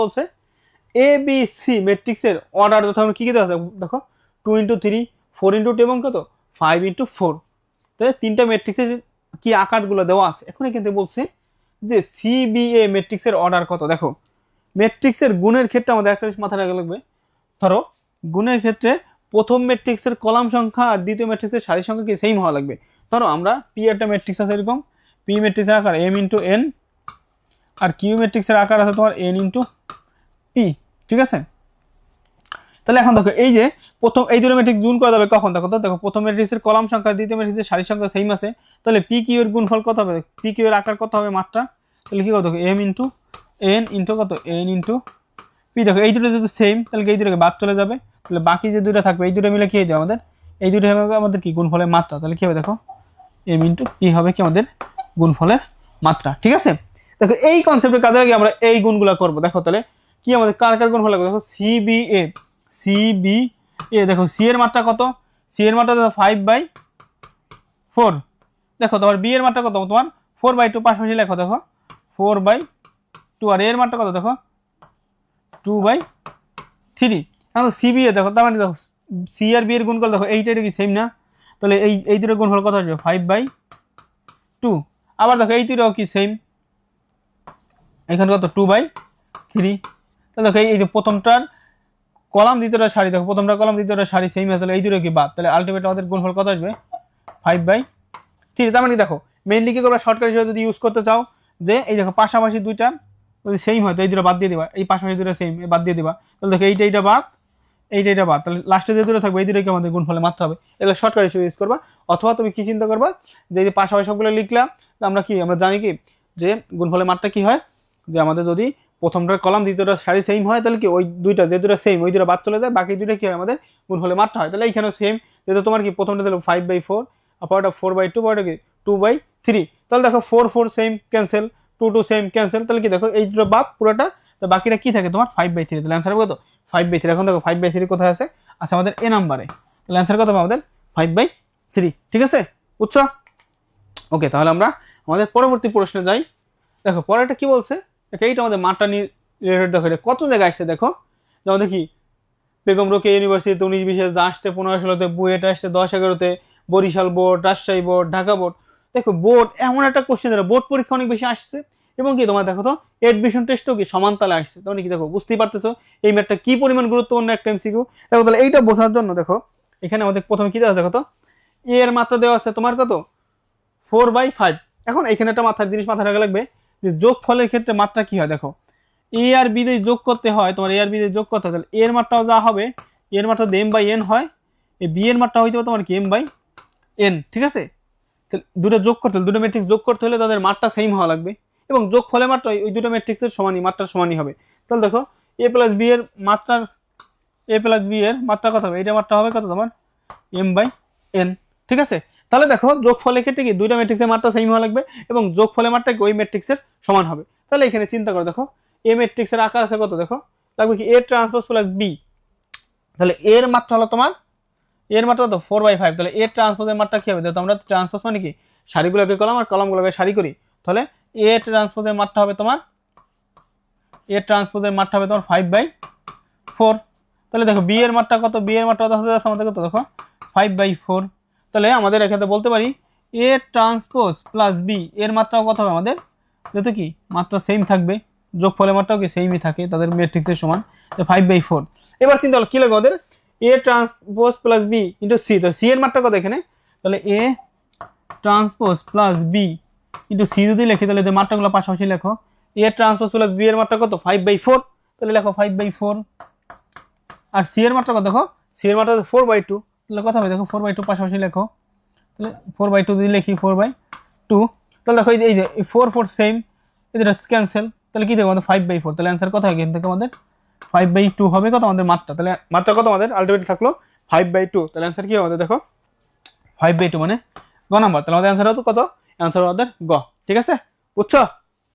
বলছে? A B C ম্যাট্রিক্সের order যথা কি কি আছে? দেখো two into three four into two এবং কত? ফাইভ ইন্টু ফোর তাহলে তিনটা ম্যাট্রিক্সের কি আকারগুলো দেওয়া আছে? এখন কিন্তু বলছে যে সিবিএ ম্যাট্রিক্সের অর্ডার কত? দেখো ম্যাট্রিক্সের গুণের ক্ষেত্রে আমাদের একটা জিনিস মাথায় রাখা লাগবে। ধরো, গুণের ক্ষেত্রে প্রথম ম্যাট্রিক্সের কলাম সংখ্যা আর দ্বিতীয় ম্যাট্রিক্সের সারি সংখ্যা কি সেম হওয়া লাগবে? ধরো, আমরা পি একটা ম্যাট্রিক্স আছে এরকম। পি ম্যাট্রিক্সের আকার এম ইন্টু এন আর কিউ ম্যাট্রিক্সের আকার আছে তোমার এন ইন্টু পি ঠিক আছে? তাহলে এখন দেখো, এই যে প্রথম, এই দুটো ম্যাট্রিক্স গুণ করা যাবে কখন? দেখো তো, দেখো, প্রথম ম্যাট্রিক্সের কলাম সংখ্যা, দ্বিতীয় ম্যাট্রিক্সের সারি সংখ্যা সেম আছে। তাহলে পি কিউ এর গুণফল কত হবে? পি কিউ এর আকার কত হবে মাত্রা? তাহলে কি কত দেখো এম ইন্টু এন ইন্টু কত? এন ইন্টু পি দেখো, এই দুটো যদি সেম তাহলে এই দুটোকে বাদ চলে যাবে? তাহলে বাকি যে দুটো থাকবে, এই দুটো মিলে কি হয়ে যাবে আমাদের? এই দুটো হবে আমাদের কি? গুণফলের মাত্রা। তাহলে কি হবে, দেখো এম ইন্টু পি হবে কি আমাদের? গুণফলের মাত্রা, ঠিক আছে? দেখো, এই কনসেপ্টের কাজে লাগে আমরা এই গুণগুলো করব। দেখো তাহলে, কি আমাদের, কার কার গুণফল লাগবে? দেখো C B A C B A দেখো সি এর মাত্রা কত? সি এর মাত্রা দেখো ফাইভ বাই ফোর দেখো, তোমার বি এর মাত্রা কত? তোমার ফোর বাই টু পাশাপাশি লেখো, দেখো। ফোর বাই টু আর এর মাত্রা কত? দেখো টু বাই থ্রি এখন সি বি এ দেখো, তার মানে দেখো সি আর বি এর গুণফল, দেখো, এইটা কি সেম না? তাহলে এই এই দুটোর গুণফল কত আসবে? ফাইভ বাই টু আবার দেখো, এই দুটো কি সেম এখানে কত? টু বাই থ্রি তাহলে দেখো, এই- যে প্রথমটার কলাম দ্বিতীয়টা সারি, দেখো প্রথমটা কলাম দ্বিতীয়টা সারি সেম তাহলে এই দুটো কি বাদ? তাহলে আলটিমেট আমাদের গুণফল কত আসবে? ফাইভ বাই থ্রি তার মানে দেখো মেইনলি কি করবে? শর্টকাট হিসেবে যদি ইউজ করতে চাও, যে এই দেখো, পাশাপাশি দুইটা যদি সেম হয়, তো এই দুটো বাদ দিয়ে দিবা। এই পাশাপাশি দুটো সেম বাদ দিয়ে দিবা। তাহলে দেখো, এইটা এইটা বাদ, এইটা এইটা বাদ। তাহলে লাস্টে যে দুটো থাকবে, এই দুটোকে আমাদের গুণফলে মারতে হবে। এগুলো শর্টকাট হিসেবে ইউজ করবা। অথবা তুমি কি চিন্তা করবা? যে এই যে পাশাপাশি সবগুলো লিখলাম, আমরা কি, আমরা জানি কি? যে গুণফলের মাত্রা কি হয়? যে আমাদের যদি প্রথমটার কলাম, দ্বিতীয়টা সারি সেম হয়, তাহলে কি ওই দুইটা, যে দুটো সেম ওই দুটো বাদ চলে যায়, বাকি দুইটা কি হয় আমাদের গুণ হলে মাত্রা হয়। তাহলে এইখানেও সেম যেহেতু তোমার কি প্রথমটা দিল ফাইভ বাই ফোর পরটা ফোর বাই টু পরটা কি টু বাই থ্রি তাহলে দেখো four four same cancel two two same cancel তাহলে কি দেখো এই দুটো বাদ, পুরোটা, তো বাকিটা কি থাকে তোমার? ফাইভ বাই থ্রি তাহলে অ্যান্সার কত? ফাইভ বাই থ্রি এখন দেখো ফাইভ বাই থ্রি কোথায় আছে? আচ্ছা আমাদের এ। নাম্বারে তাহলে অ্যান্সার কত আমাদের? ফাইভ বাই থ্রি ঠিক আছে? বুঝছ? ওকে তাহলে আমরা আমাদের পরবর্তী প্রশ্নে যাই। দেখো, পরেরটা কি বলছে? এইটা আমাদের মাটা নিয়ে রিলেটেড দেখো, এটা কত জায়গায় আসছে দেখো? যেমন দেখি, বেগম রোকে ইউনিভার্সিটিতে উনিশ, বিশে আসতে পনেরো ষোলোতে বুয়েট আসছে, দশ, এগারোতে Barishal board, Rajshahi board, Dhaka board. দেখো, বোর্ড এমন একটা কোশ্চেন ধরো বোর্ড পরীক্ষা অনেক বেশি আসছে। এবং কি তোমার দেখো তো এডমিশন টেস্টও কি সমান তালে আসছে তখন কি দেখো, বুঝতেই পারতেছো এই ম্যাথটা কি পরিমাণ গুরুত্বপূর্ণ একটা এমসিকিউ দেখো তাহলে এইটা বোঝার জন্য দেখো, এখানে আমাদের প্রথমে কি দেওয়া দেখো তো? এর মাত্রা দেওয়া আছে তোমার কত? ফোর বাই ফাইভ এখন এখানে একটা মাথার জিনিস মাথায় রাখা লাগবে। যে যোগ ফলের ক্ষেত্রে মাত্রা কি হয়? দেখো এ আর বি দিয়ে যোগ করতে হয়, তোমার এ আর বি দিয়ে যোগ করতে হয়, তাহলে এর মাত্রাও যা হবে এর মাত্রা এম বাই এন হয়, এই বি এর মাত্রা হইতে তোমার কি এম বাই এন ঠিক আছে? তাহলে দুটো যোগ করতে হলে, দুটো ম্যাট্রিক্স যোগ করতে হলে তাদের মাত্রা সেম হওয়া লাগবে এবং যোগ ফলে মাত্রা ওই দুটো ম্যাট্রিক্সের সমানই মাত্রা সমানই হবে। তাহলে দেখো এ প্লাস বি এর মাত্রার এ প্লাস বি এর মাত্রা কত হবে? এইটা মাত্রা হবে কত তোমার? এম বাই এন ঠিক আছে? তাহলে দেখো যোগ ফলের ক্ষেত্রে কি দুইটা ম্যাট্রিক্সের মাত্রা সেম হওয়া লাগবে এবং যোগ ফলের মাত্রা কি ওই ম্যাট্রিক্সের সমান হবে। তাহলে এখানে চিন্তা করো দেখো, এ ম্যাট্রিক্সের আকার আছে কত দেখো? লাগবে কি এ ট্রান্সপোজ প্লাস বি তাহলে এর মাত্রা হলো তোমার, এর মাত্রা তো ফোর বাই ফাইভ তাহলে এ ট্রান্সপোজের মাত্রা কী হবে? দেখো আমরা ট্রান্সপোজ মানে কি? সারিগুলোকে কলাম আর কলামগুলোকে সারি করি। তাহলে এ ট্রান্সপোজের মাত্রা হবে তোমার, এ ট্রান্সপোজের মাত্রা হবে তোমার ফাইভ বাই ফোর তাহলে দেখো বি এর মাত্রা কত? বি এর মাত্রা কত আমাদের কত দেখো? ফাইভ বাই ফোর তাহলে আমাদের এখানে বলতে পারি এ ট্রান্সপোজ প্লাস বি এর মাত্রাও কত হবে আমাদের? যেহেতু কি? মাত্রা সেম থাকবে। যোগ যোগফলের মাত্রাও কি সেমই থাকে, তাদের ম্যাট্রিক্সের সমান। ফাইভ বাই ফোর এবার চিন্তা হলো কী লাগবে ওদের? A transpose plus B into C তো সি এর মাত্রা কত এখানে? তাহলে A transpose plus B into C যদি লেখি, তাহলে যে মাত্রাগুলো পাশাপাশি লেখো। এ ট্রান্সপোজ প্লাস বি এর মাত্রা কত? ফাইভ বাই ফোর তাহলে লেখো ফাইভ বাই ফোর আর সি এর মাত্রা কত দেখো? সি এর মাত্রা ফোর বাই টু তাহলে কথা হবে দেখো ফোর বাই টু পাশাপাশি লেখো। তাহলে ফোর বাই টু যদি লিখি ফোর বাই টু তাহলে দেখো এই যে- ফোর ফোর সেম এদের ক্যান্সেল তাহলে কি দেখো আমাদের ফাইভ বাই ফোর তাহলে অ্যান্সার কত হয় থেকে আমাদের ফাইভ বাই টু হবে কত? আমাদের মাত্রা। তাহলে মাত্রা কত আমাদের? আলটিমেট থাকল ফাইভ বাই টু তাহলে অ্যান্সার কী হবে আমাদের দেখো? ফাইভ বাই টু মানে গ নাম্বার তাহলে আমাদের অ্যান্সার হতো কত? অ্যান্সার আমাদের গ। ঠিক আছে? বুঝছ?